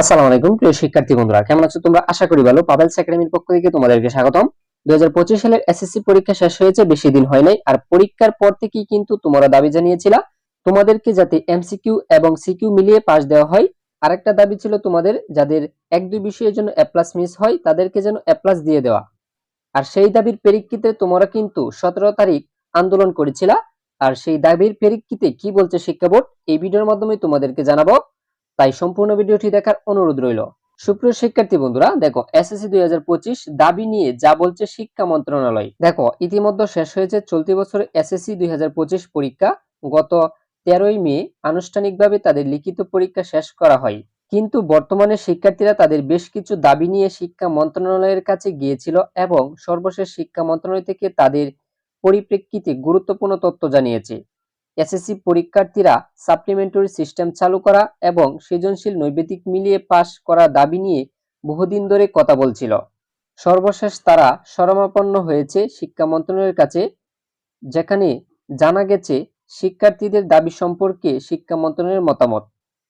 আসসালামু আলাইকুম, প্রিয় শিক্ষার্থী বন্ধুরা, কেমন আছো তোমরা? আশা করি ভালো। পাবেলস একাডেমির পক্ষ থেকে তোমাদেরকে স্বাগতম। দুই সালের এসএসসি পরীক্ষা শেষ হয়েছে, বেশি দিন হয় নাই। আর পরীক্ষার পর থেকেই কিন্তু তোমরা দাবি জানিয়েছিলা, তোমাদেরকে যাতে এমসিকিউ এবং সিকিউ মিলিয়ে পাস দেওয়া হয়। আরেকটা দাবি ছিল তোমাদের, যাদের এক দুই বিষয়ের জন্য এ প্লাস মিস হয়, তাদেরকে যেন এ প্লাস দিয়ে দেওয়া। আর সেই দাবির প্রেক্ষিতে তোমরা কিন্তু সতেরো তারিখ আন্দোলন করেছিলা। আর সেই দাবির প্রেক্ষিতে কি বলছে শিক্ষা বোর্ড, এই ভিডিওর মাধ্যমে তোমাদেরকে জানাব। তাই সম্পূর্ণ ভিডিওটি দেখার অনুরোধ রইল। সুপ্রিয় শিক্ষার্থী বন্ধুরা, দেখো, এসএসসি দুই দাবি নিয়ে যা বলছে শিক্ষা মন্ত্রণালয়। দেখো, ইতিমধ্যে শেষ হয়েছে চলতি বছর এসএসসি দুই পরীক্ষা। গত তেরোই মে আনুষ্ঠানিকভাবে তাদের লিখিত পরীক্ষা শেষ করা হয়। কিন্তু বর্তমানে শিক্ষার্থীরা তাদের বেশ কিছু দাবি নিয়ে শিক্ষা মন্ত্রণালয়ের কাছে গিয়েছিল এবং সর্বশেষ শিক্ষা মন্ত্রণালয় থেকে তাদের পরিপ্রেক্ষিতে গুরুত্বপূর্ণ তথ্য জানিয়েছে। এসএসসি পরীক্ষার্থীরা সাপ্লিমেন্টারি সিস্টেম চালু করা এবং সৃজনশীল নৈবেদিক মিলিয়ে পাশ করা দাবি নিয়ে বহুদিন ধরে কথা বলছিল। সর্বশেষ তারা শরমাপন্ন হয়েছে শিক্ষা মন্ত্রণালয়ের কাছে, যেখানে জানা গেছে শিক্ষার্থীদের দাবি সম্পর্কে শিক্ষা মন্ত্রণালয়ের মতামত।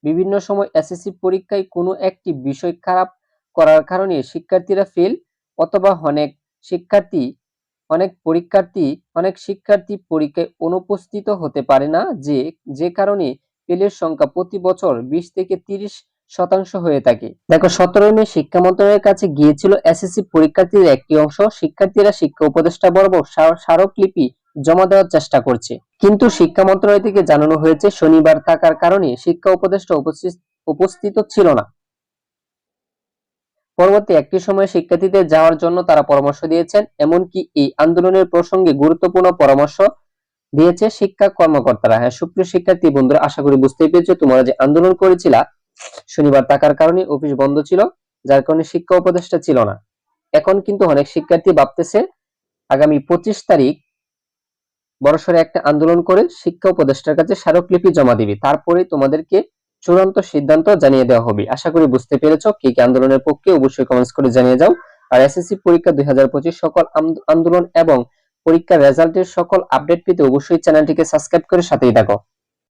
বিভিন্ন সময় এসএসসি পরীক্ষায় কোনো একটি বিষয় খারাপ করার কারণে শিক্ষার্থীরা ফেল অথবা অনেক শিক্ষার্থী অনেক পরীক্ষার্থী, অনেক শিক্ষার্থী পরীক্ষায় অনুপস্থিত হতে পারে না, যে যে কারণে ফেলের সংখ্যা প্রতি বছর বিশ থেকে তিরিশ শতাংশ হয়ে থাকে। দেখো সতেরোই মে শিক্ষা মন্ত্রণালয়ের কাছে গিয়েছিল এসএসসি পরীক্ষার্থীদের একটি অংশ। শিক্ষার্থীরা শিক্ষা উপদেষ্টা বরাবর স্মারকলিপি জমা দেওয়ার চেষ্টা করছে। কিন্তু শিক্ষা মন্ত্রণালয় থেকে জানানো হয়েছে, শনিবার থাকার কারণে শিক্ষা উপদেষ্টা উপস্থিত ছিল না। পরবর্তী একটি সময়ে শিক্ষার্থীদের যাওয়ার জন্য তারা পরামর্শ দিয়েছেন, এমনকি এই আন্দোলনের প্রসঙ্গে গুরুত্বপূর্ণ পরামর্শ দিয়েছে শিক্ষা কর্মকর্তারা। হ্যাঁ সুপ্রিয় শিক্ষার্থী বন্ধুরা, আশা করি বুঝতেই পেরেছ, তোমরা যে আন্দোলন করেছিলা, শনিবার থাকার কারণে অফিস বন্ধ ছিল, যার কারণে শিক্ষা উপদেষ্টা ছিল না। এখন কিন্তু অনেক শিক্ষার্থী ভাবতেছে, আগামী পঁচিশ তারিখ বড়সড় একটা আন্দোলন করে শিক্ষা উপদেষ্টার কাছে স্মারকলিপি জমা দিবি। তারপরে তোমাদেরকে চূড়ান্ত সিদ্ধান্ত জানিয়ে দেওয়া হবে। আশা করি বুঝতে পেরেছ কি কি আন্দোলনের পক্ষে অবশ্যই কমেন্টস করে জানিয়ে যাও। আর এসএসসি পরীক্ষা দুই হাজার পঁচিশ সকল আন্দোলন এবং পরীক্ষার রেজাল্টের সকল আপডেট পেতে অবশ্যই চ্যানেলটিকে সাবস্ক্রাইব করে সাথেই থাকো।